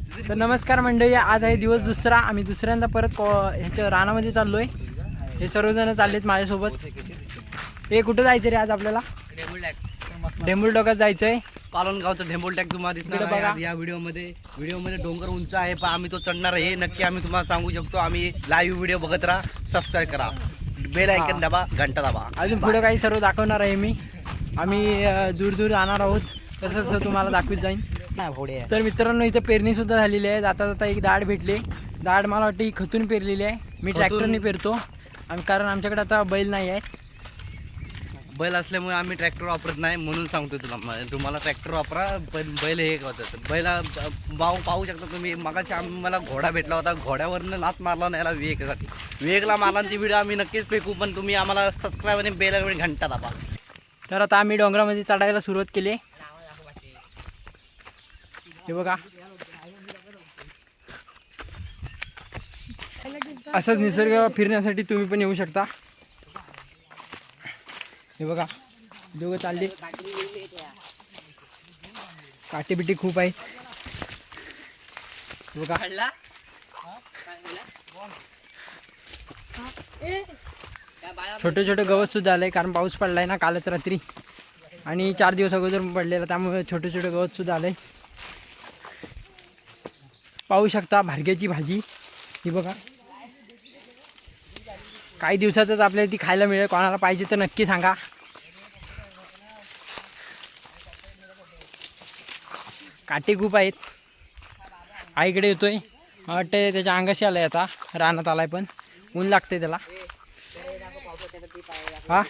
तर नमस्कार मंडळी आज आहे दिवस दुसरा. आम्ही दुसऱ्यांदा परत कॉ ह्याच्या रानामध्ये चाललोय. हे सर्वजण चाललेत माझ्यासोबत. हे कुठं जायचं रे आज आपल्याला? डेंबुल टोकात जायचं आहे पालनगावचं ढेंबोल टॅक तुम्हाला दिसणार आहे. आज या व्हिडिओमध्ये व्हिडिओमध्ये डोंगर उंच आहे पण आम्ही तो चढणार आहे. नक्की आम्ही तुम्हाला सांगू शकतो. आम्ही लाईव्ह व्हिडिओ बघत राहा. सबस्क्राईब करा. बेल. ऐकन दाबा घंटा दाबा. अजून पुढे काही सर्व दाखवणार आहे मी. आम्ही दूर दूर जाणार आहोत. तसं तसं तुम्हाला दाखवीत जाईन. तर मित्रांनो इथं पेरणी सुद्धा झालेली आहे. जाता जाता एक दाढ भेटली. दाढ मला वाटतं ही खतून पेरलेली आहे. मी? ट्रॅक्टरने पेरतो. आणि कारण आमच्याकडे आता बैल नाही आहे बैल असल्यामुळे आम्ही ट्रॅक्टर वापरत नाही म्हणून सांगतो तुला. तुम्हाला ट्रॅक्टर वापरा पण बैल हे होतं बैला बाऊ पाहू शकता तुम्ही. मगाशी आम्ही मला घोडा भेटला होता. घोड्यावरनं नाच मारला नाही याला वेगसाठी वेगला मारला आणि ती व्हिडिओ आम्ही नक्कीच फेकू पण तुम्ही आम्हाला सबस्क्राईब आणि बेल घंटा दाबा. तर आता आम्ही डोंगरामध्ये चढायला सुरुवात केली. हे बघा. असंच निसर्ग फिरण्यासाठी तुम्ही पण येऊ शकता. हे बघा. दोघं चालले. काटे बिटे खूप आहेत. हे बघा. छोटे छोटे गवत सुद्धा आलंय कारण पाऊस पडलाय ना कालच रात्री. आणि चार दिवस अगोदर पडलेला त्यामुळे छोटे छोटे गवत सुद्धा आलंय. पाहू शकता भारग्याची भाजी. ही बघा. काही दिवसातच आपल्याला ती खायला मिळेल. कोणाला पाहिजे तर नक्की सांगा. काटे खूप आहेत. आईकडे येतोय. मला वाटतं त्याच्या अंगाशी आलाय आता. रानात आलाय पण. ऊन लागतंय त्याला. हा?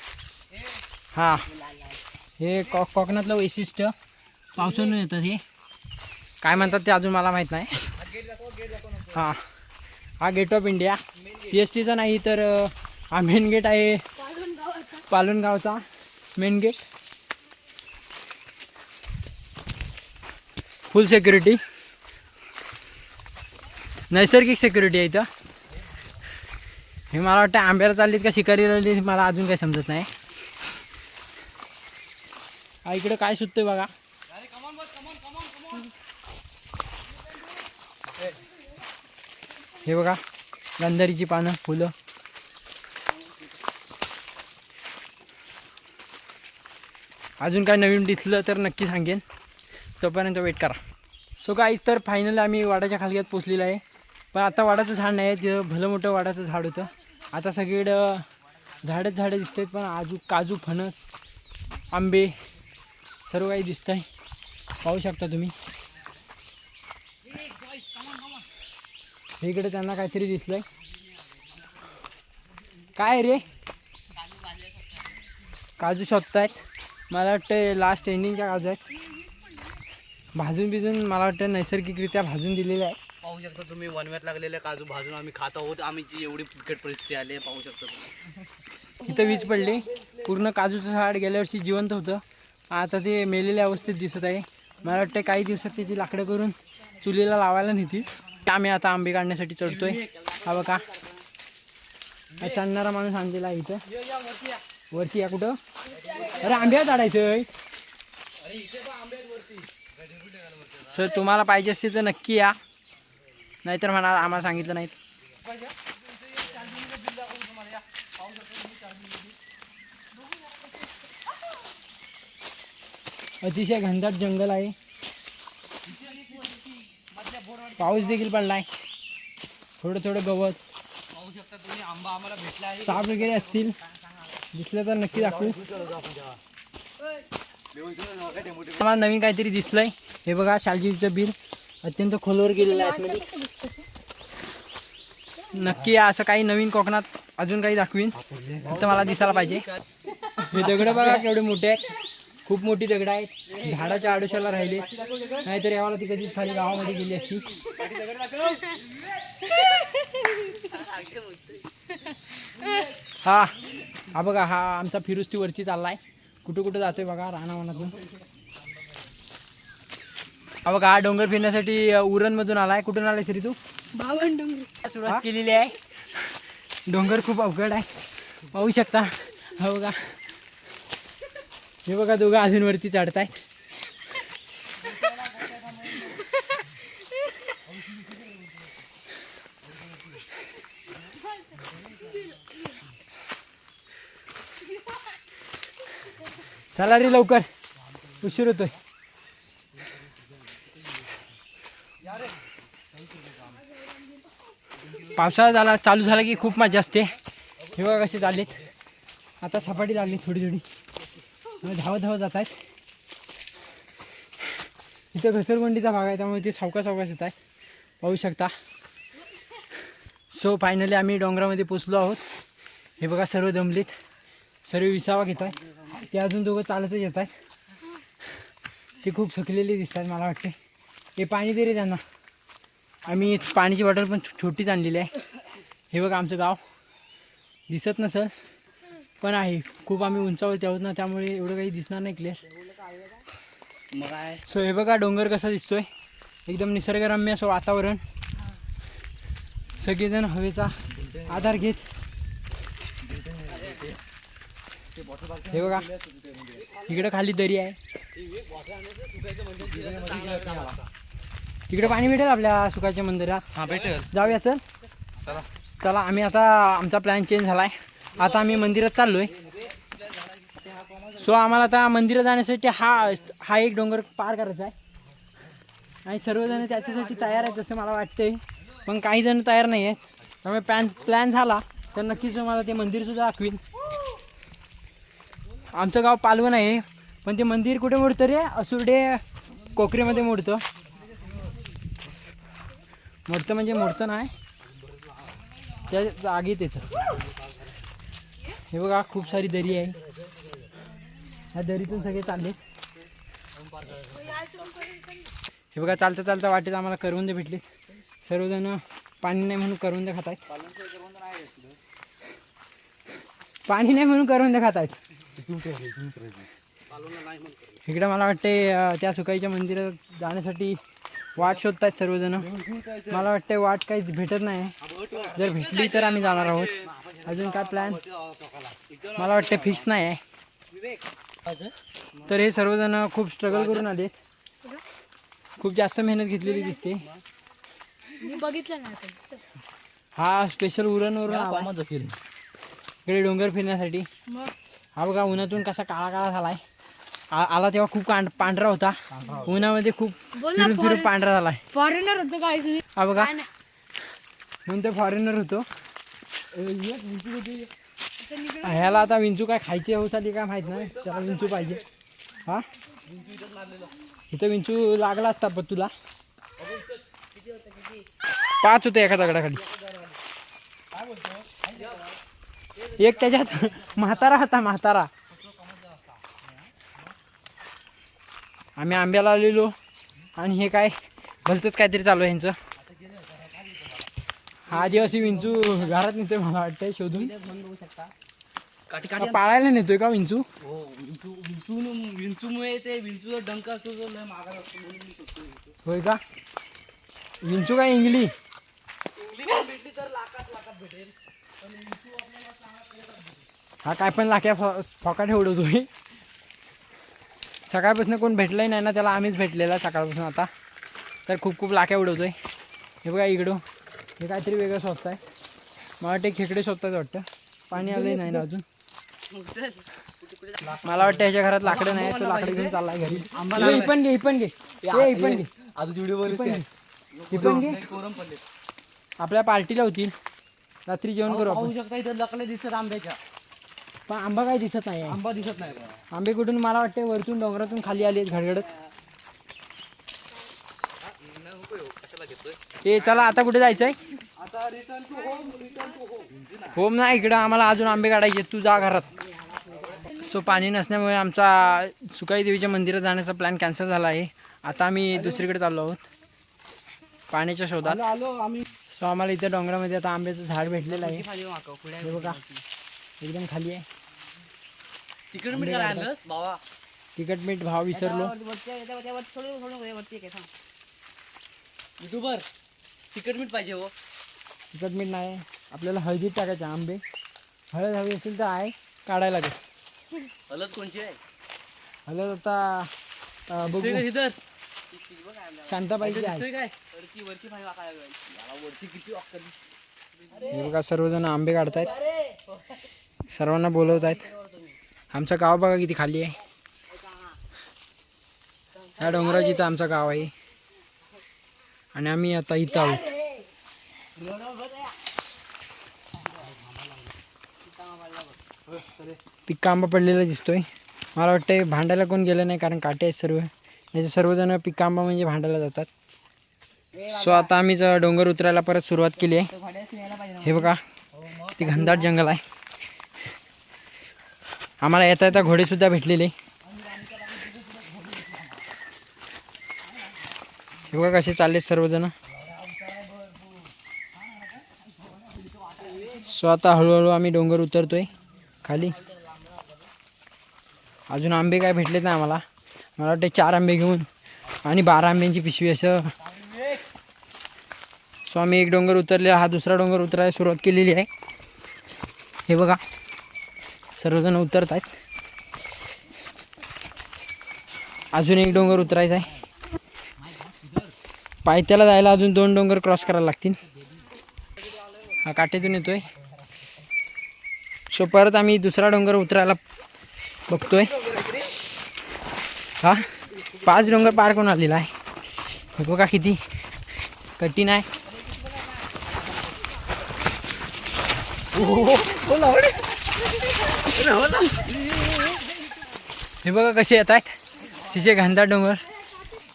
हा. हे कॉ कोकणातलं वैशिष्ट्य. पावसानं येतात हे. काय म्हणतात ते अजून मला माहीत नाही. हां. हा gate of India C S टीचा नाही तर हा मेन गेट आहे पालनगावचा मेन गेट फुल सिक्युरिटी नैसर्गिक सिक्युरिटी आहे इथं. हे मला वाटतं आंब्याला चाललीत का शिकारी चालली मला अजून काही समजत नाही. हा इकडे काय सुटतोय बघा. हे बघा गंधारीची पानं फुलं. अजून काय नवीन दिसलं तर नक्की सांगेन. तोपर्यंत वेट करा. सो काहीच तर फायनल आम्ही वाडाच्या खालग्यात पोचलेलं आहे. पण आता वाडाचं झाड नाही आहे तिथं भलं मोठं वाडाचं झाड होतं. आता सगळीकडं झाडच झाडं दिसत आहेत पण आजू काजू फणस आंबे सर्व काही दिसत आहे पाहू शकता तुम्ही. इकडे त्यांना काहीतरी दिसलंय. काय रे? काजू शोधतायत. मला वाटतं लास्ट एंडिंगच्या काजू आहेत. भाजून बिजून मला वाटतं नैसर्गिकरित्या भाजून दिलेले आहे पाहू शकता तुम्ही वनव्यात लागलेले काजू भाजून आम्ही खात आहोत. आम्ही जी एवढी बिकट परिस्थिती आली आहे पाहू शकता तुम्ही. इथं वीज पडली. पूर्ण काजूचं झाड गेल्या वर्षी जिवंत होतं. आता ते मेलेल्या अवस्थेत दिसत आहे. मला वाटतं काही दिवसात त्याची लाकडं करून चुलीला लावायला नेतील. आम्ही आता आंबे काढण्यासाठी चढतोय. हा बघा. चढणारा माणूस आणलेला इथं. वरती या कुठं? अरे आंब्या झाडायचं सर तुम्हाला पाहिजे असतील तर नक्की या. नाहीतर म्हणा आम्हाला सांगितलं नाहीत. अतिशय घनदाट जंगल आहे. पाऊस देखील पडलाय. थोडं थोडं गवत. पाहू शकता तुम्ही आंबा आम्हाला भेटला आहे. साप वगैरे असतील. दिसलं तर नक्की दाखवू. मला नवीन काहीतरी दिसलंय. हे बघा शालजीचं बिल. अत्यंत खोलवर गेलेलं आहे. आतमध्ये. नक्की असं काही नवीन कोकणात अजून काही दाखवीन. फक्त मला दिसायला पाहिजे. हे दगड बघा केवढे मोठे आहेत. खूप मोठी दगड आहेत. झाडाच्या आडोशाला राहिले. नाहीतर यावाला ती कधीच खाली गावामध्ये गेली असती. हा हा बघा हा आमचा फिरुस्ती वरती चाललाय. कुठं कुठं जातोय बघा रानावनातून. हा बघा हा डोंगर फिरण्यासाठी उरण मधून आलाय. कुठून आलाय श्री तू? सुरुवात केलेली आहे डोंगर खूप अवघड आहे. पाहू शकता. हा बघा. हे बघा दोघं अजून वरती चढताय. चला रे लवकर. उशीर होतोय. पावसाळा झाला चालू झाला की खूप मजा असते. हे बघा कसे चाललेत. आता सपाटी लागली थोडी थोडी. म्हणजे धावत धावत जात आहेत. इथं घसरगुंडीचा भाग आहे त्यामुळे ते सावका सावकाश येत आहे पाहू शकता. सो फायनली आम्ही डोंगरामध्ये पोचलो आहोत. हे बघा सर्व जमलीत. सर्व विसावा घेत आहे ते अजून दोघं चालतच येत आहेत. ते खूप थकलेले दिसतात मला वाटते. हे पाणी दे रे त्यांना आम्ही पाण्याची बॉटल पण छोटीच आणलेली आहे. हे बघा आमचं गाव. दिसत नसल. पण आहे. खूप आम्ही उंचावरती आहोत ना त्यामुळे एवढं काही दिसणार नाही क्लिअर मग काय? सो हे बघा डोंगर कसा दिसतोय. एकदम निसर्गरम्य असं वातावरण. सगळेजण हवेचा आधार घेत. हे बघा. इकडे खाली दरी आहे. तिकडे पाणी भेटेल आपल्या सुखाच्या मंदिरात. हा भेटेल. जाऊया चल. चला. चला आम्ही आता आमचा प्लॅन चेंज झाला आहे आता आम्ही मंदिरात चाललो आहे सो आम्हाला आता मंदिरात जाण्यासाठी हा हा एक डोंगर पार करायचा आहे. आणि सर्वजण त्याच्यासाठी तयार आहेत असं मला वाटतंय. पण काही जण तयार नाही आहेत. त्यामुळे प्लॅन प्लॅन झाला तर नक्कीच मला ते मंदिरसुद्धा दाखवीन. आमचं गाव पालवण आहे पण ते मंदिर कुठे मोडतं रे? असुर्डे कोकरेमध्ये मोडतं. मोडतं म्हणजे मोडतं नाही. त्या जागेत येतं. हे बघा खूप सारी दरी आहे. ह्या दरीतून सगळे चालले. हे बघा चालता चालता वाटेत आम्हाला करवंदे भेटले. सर्वजण पाणी नाही म्हणून करवंदे खात आहेत पाणी नाही म्हणून करवंदे खात आहेत इकडे मला वाटते त्या सुकाईच्या मंदिरात जाण्यासाठी वाट शोधतायत सर्वजण. मला वाटते वाट काही भेटत नाही. जर भेटली तर आम्ही जाणार आहोत. अजून काय प्लॅन मला वाटते फिक्स नाही आहे. तर हे सर्वजण खूप स्ट्रगल करून आलेत. खूप जास्त मेहनत घेतलेली दिसते. मी बघितलं. हा स्पेशल उरणवरून आला इकडे डोंगर फिरण्यासाठी. मग? हा बघा उन्हातून कसा काळा काळा झालाय. आ- आला तेव्हा खूप कांड पांढरा होता. उन्हामध्ये खूप बोल ना फिरून फिरून पांढरा झालाय. फॉरेनर होतं काय तुम्ही? हा बघा. नाही. म्हणतो फॉरेनर होतो. निघालं. ह्याला आता विंचू काय खायची हौस आली काय माहीत नाही. त्याला विंचू पाहिजे. हा? इथं विंचू लागला असता पण तुला पाच होते एका दगडाखाली एक त्याच्यात म्हातारा होता म्हातारा. आम्ही आंब्याला आलेलो. आणि हे काय भलतंच काहीतरी चालू आहे यांचं हा आदिवासी विंचू घरात नेतोय मला वाटतंय शोधून. पाळायला नेतोय का विंचू? हो विंचू विंचू विंचूमुळे ते विंचूचा डंक असतो तो लय मागात असतो म्हणून मी शोधतो विंचू. होय का? विंचू काय इंगली? भेटली तर लाखात लाखात भेटेल. हा काय पण लाक्या फो- फोकाट उडवतोय सकाळपासून कोण भेटलंही नाही ना त्याला आम्हीच भेटलेला सकाळपासून आता. तर खूप खूप लाक्या उडवतोय हे बघा इकडं. हे काहीतरी वेगळं शोधताय मला वाटतं खेकडे शोधतात वाटतं. पाणी आलंही नाही ना अजून. मला वाटतं ह्याच्या घरात लाकडं नाही तो लाकडं घेऊन चाललाय घरी. ही पण घे ही पण घे. ही पण घे. ही पण घे आपल्या पार्टीला होतील. रात्री जेवण करू शकता इथं लकले दिसत आंब्याच्या. पण आंबा काही दिसत नाही. आहे आंबा दिसत नाही. आंबे कुठून मला वाटते वरतून डोंगरातून खाली आले घडघडत. ए चला आता कुठे जायचंय? आता return to home return to home home ना इकडं आम्हाला अजून आंबे काढायचे तू जा घरात. सो पाणी नसल्यामुळे आमचा सुकाई देवीच्या मंदिरात जाण्याचा प्लॅन कॅन्सल झाला आहे. आता आम्ही दुसरीकडे चाललो आहोत. पाण्याच्या शोधात. आलो आलो आम्ही. सो आम्हाला इथे डोंगरामध्ये आता आंब्याचं झाड भेटलेलं आहे. हे बघा. एकदम खाली आहे. तिकडे मी काय आणलं बाबा. तिकट मीठ भाव विसरलो. युट्यूबर तिकट मीठ पाहिजे हो. तिखट मीठ नाही. आपल्याला हळदीत टाकायचे आंबे. हळद हवी असेल तर आहे काढायला लागेल. हलत कोणची आहे? हळद आता बघू. शांताबाईची आहे. काय? वरची वरची पाहिजे याला वरची किती अक्कल हे बघा सर्वजण आंबे काढतायत. सर्वांना बोलवत आहेत आमचं गाव बघा किती खाली आहे. ह्या डोंगराची इथं आमचं गाव आहे. आणि आम्ही आता इथं आहोत. पिक्का आंबा पडलेला दिसतोय. मला वाटतं भांडायला कोण गेलं नाही कारण काटे आहेत सर्व. याचे सर्वजण पिक्का म्हणजे भांडायला जातात. सो आता आम्ही ज- डोंगर उतरायला परत सुरुवात केली आहे. हे बघा ते घनदाट जंगल आहे. आम्हाला येता येता घोडेसुद्धा भेटलेले. हे बघा कसे चालले सर्वजण. सो आता हळूहळू आम्ही डोंगर उतरतोय खाली. अजून आंबे काय भेटलेत नाही आम्हाला. मला वाटते चार आंबे घेऊन आणि बारा आंब्यांची पिशवी असं. सो आम्ही एक डोंगर उतरले हा दुसरा डोंगर उतरायला सुरुवात केलेली आहे. हे बघा. सर्वजण उतरत आहेत अजून एक डोंगर उतरायचा आहे. पायथ्याला जायला अजून दोन डोंगर क्रॉस करायला लागतील. हा काठेतून येतोय. सो परत आम्ही दुसरा डोंगर उतरायला बघतोय. हा? पाच डोंगर पार करून आलेला आहे. हे बघा किती कठीण आहे. हो हे बघा कसे येत आहेत तिचे घनदाट डोंगर.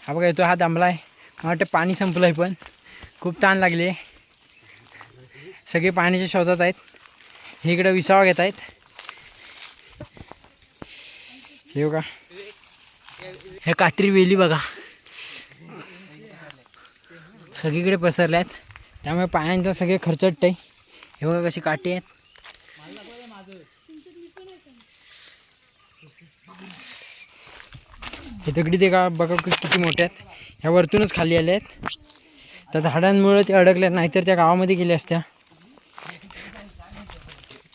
हा बघा येतो हा दांबला आहे. मला वाटतं पाणी संपलं आहे पण. खूप ताण लागली आहे सगळे पाण्याच्या शोधात आहेत. हे इकडं विसावा घेत आहेत हे बघा. हे काटेरी वेली बघा. सगळीकडे पसरल्या आहेत त्यामुळे पायांचं सगळे खर्चटत आहे हे बघा कशी काटे आहेत. हे दगडी ते का बघा किती मोठ्या आहेत. ह्या वरतूनच खाली आले आहेत. त्या झाडांमुळे ते अडकल्या नाहीतर त्या गावामध्ये गेल्या असत्या.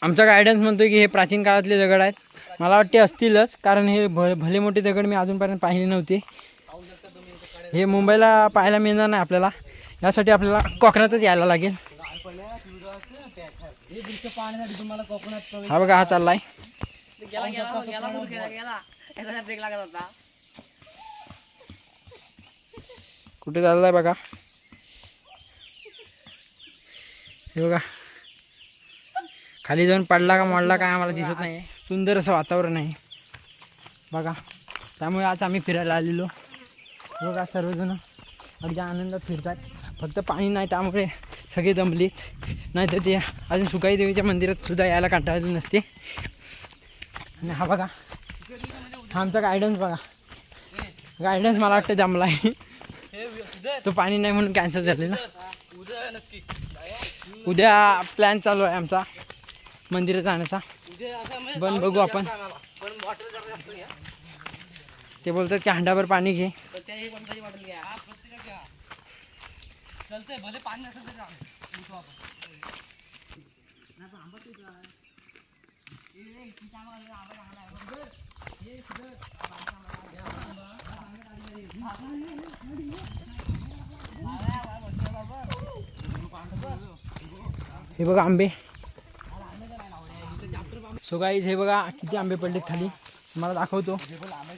आमचा गायडन्स म्हणतोय की हे प्राचीन काळातले दगड आहेत. मला वाटते असतीलच कारण हे भ भले मोठे दगड मी अजूनपर्यंत पाहिले नव्हते. हे मुंबईला पाहायला मिळणार नाही आपल्याला. यासाठी आपल्याला कोकणातच यायला लागेल. हा बघा हा चाललाय. कुठे चाललाय बघा. हे बघा. खाली जाऊन पडला का मोडला काय आम्हाला दिसत नाही. सुंदर असं वातावरण आहे. बघा. त्यामुळे आज आम्ही फिरायला आलेलो. बघा सर्वजण. अगदी आनंदात फिरतात. फक्त पाणी नाही त्यामुळे सगळे दमलीत. नाहीतर ते अजून सुकाई देवीच्या मंदिरात सुद्धा यायला कंटाळले नसते. आणि हा बघा. हा आमचा गायडन्स बघा. गायडन्स मला वाटतं जमला आहे तो पाणी नाही म्हणून कॅन्सल झालेला उद्या प्लॅन चालू आहे आमचा. मंदिरात जाण्याचा. पण बघू आपण. ते बोलतात की हंडाभर पाणी घे. हे बघा आंबे. सो गाईज हे बघा किती आंबे पडलेत खाली. मला दाखवतो.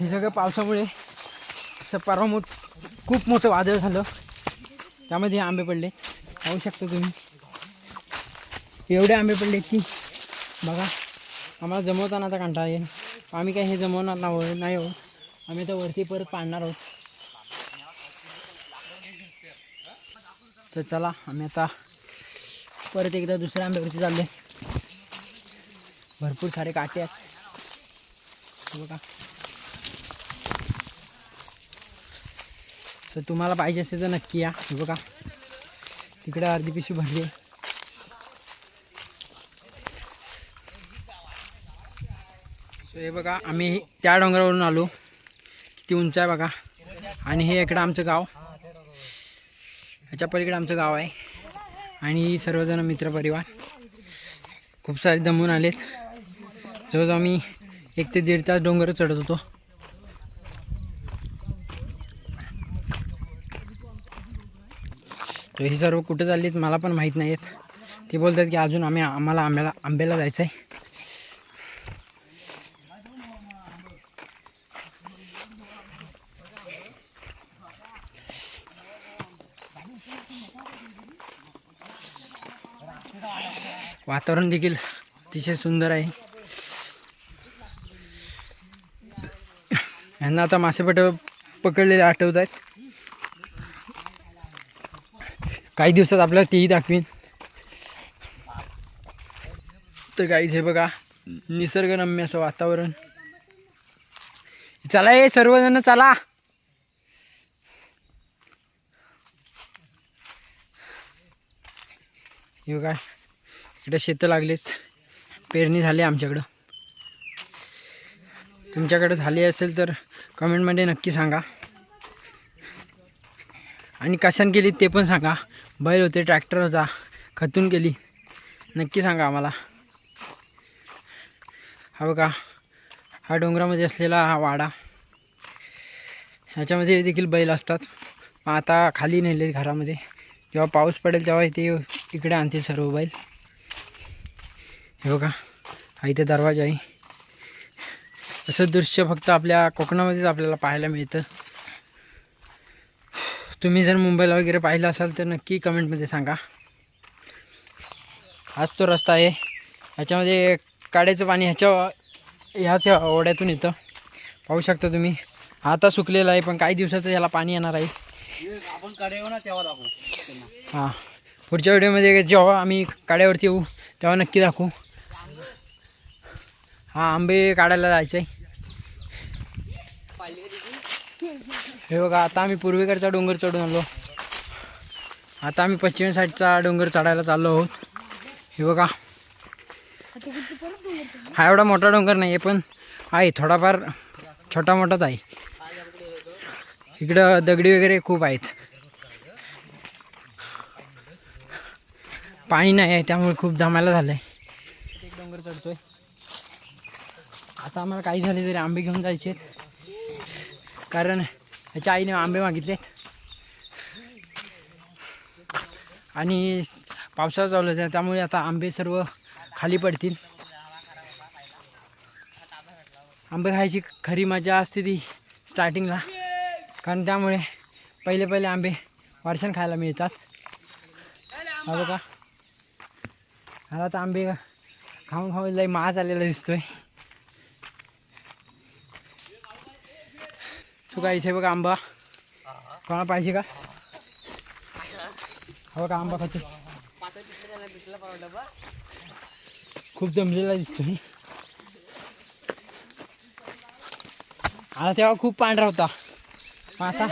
हे सगळं पावसामुळे असं परवा मोठ खूप मोठं वादळ झालं. त्यामध्ये हे आंबे पडले. पाहू शकता तुम्ही. एवढे आंबे पडले की बघा. आम्हाला जमवताना आता कंटाळा येईल. आम्ही काय हे जमवणार नाही नाही आम्ही आता वरती परत पाडणार आहोत. तर चला आम्ही आता परत एकदा दुसऱ्या आंब्यावरती चालले भरपूर सारे काटे आहेत. हे बघा. तर तुम्हाला पाहिजे असेल तर नक्की या. बघा. तिकडे अर्धी पिशवी भरली सो हे बघा आम्ही त्या डोंगरावरून आलो. किती उंच आहे बघा. आणि हे इकडं आमचं गाव. ह्याच्या पलीकडे आमचं गाव आहे. आणि सर्वजण मित्रपरिवार. खूप सारे दमून आलेत. जवळजवळ आम्ही एक ते दीड तास डोंगर चढत होतो. तर हे सर्व कुठं चाललेत मला पण माहीत नाही आहेत ते बोलतात की अजून आम्ही आम्हाला आंब्याला आंब्याला जायचं आहे वातावरण देखील अतिशय सुंदर आहे. यांना आता मासेपट पकडलेले आठवत आहेत. काही दिवसात आपल्याला तेही दाखवीन. तर काहीच हे बघा निसर्गरम्य असं वातावरण. चला हे सर्वजण चला. हे काय इकडे शेतं लागलेच पेरणी झाली आमच्याकडं. तुमच्याकडे झाली असेल तर कमेंटमध्ये नक्की सांगा. आणि कशाने केली ते पण सांगा. बैल होते ट्रॅक्टर होता खतून केली. नक्की सांगा आम्हाला. हा बघा हा डोंगरामध्ये असलेला हा वाडा. ह्याच्यामध्ये देखील बैल असतात. मग आता खाली नेले घरामध्ये. जेव्हा पाऊस पडेल तेव्हा इथे इकडे आणतील सर्व बैल. हे बघा हा इथे दरवाजा आहे. असं दृश्य फक्त आपल्या कोकणामध्येच आपल्याला पाहायला मिळतं. तुम्ही जर मुंबईला वगैरे पाहिलं असाल तर नक्की कमेंटमध्ये सांगा. हाच तो रस्ता आहे. ह्याच्यामध्ये काड्याचं पाणी ह्याच्या ह्याच्या ओढ्यातून येतं. पाहू शकता तुम्ही. आता सुकलेला आहे पण काही दिवसाचं याला पाणी येणार आहे. हां. पुढच्या व्हिडिओमध्ये जेव्हा आम्ही काड्यावरती येऊ तेव्हा नक्की दाखवू. हा आंबे काढायला जायचं. आहे हे बघा आता आम्ही पूर्वेकडचा डोंगर चढून आलो. आता आम्ही पश्चिम साईडचा डोंगर चढायला चाललो आहोत. हे बघा. हा एवढा मोठा डोंगर नाही आहे पण आहे थोडाफार छोटा मोठाच आहे. इकडं दगडी वगैरे खूप आहेत. पाणी नाही आहे त्यामुळे खूप जमायला झालं आहे एक डोंगर चढतोय. आता आम्हाला काही झाले तरी आंबे घेऊन जायचे आहेत. कारण ह्याच्या आईने आंबे मागितले आणि पावसाळा चालू होता त्यामुळे आता आंबे सर्व खाली पडतील. आंबे खायची खरी मजा असते ती स्टार्टिंगला कारण त्यामुळे पहिले पहिले आंबे वर्षान खायला मिळतात. हा बघा. मला तर आंबे खाऊन खाऊन लई मास आलेला दिसतोय. काय इथे बघा आंबा. कोणा पाहिजे का? हा बघा आंबा खातो. खूप दमलेला दिसतोय. आता तेव्हा खूप पांढरा होता. आता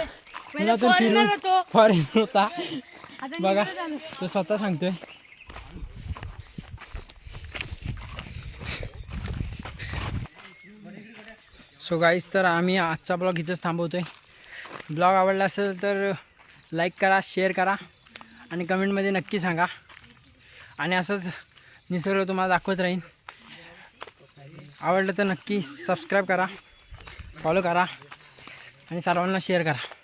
तुला तो फिरून होतो. फॉरेन होता. बघा. तो स्वतः सांगतोय. सो गाईज तर आम्ही आजचा ब्लॉग इथंच आहे ब्लॉग आवडला असेल तर लाईक करा शेअर करा आणि कमेंटमध्ये नक्की सांगा. आणि असंच निसर्ग तुम्हाला दाखवत राहीन. आवडलं तर नक्की सबस्क्राईब करा फॉलो करा आणि सर्वांना शेअर करा.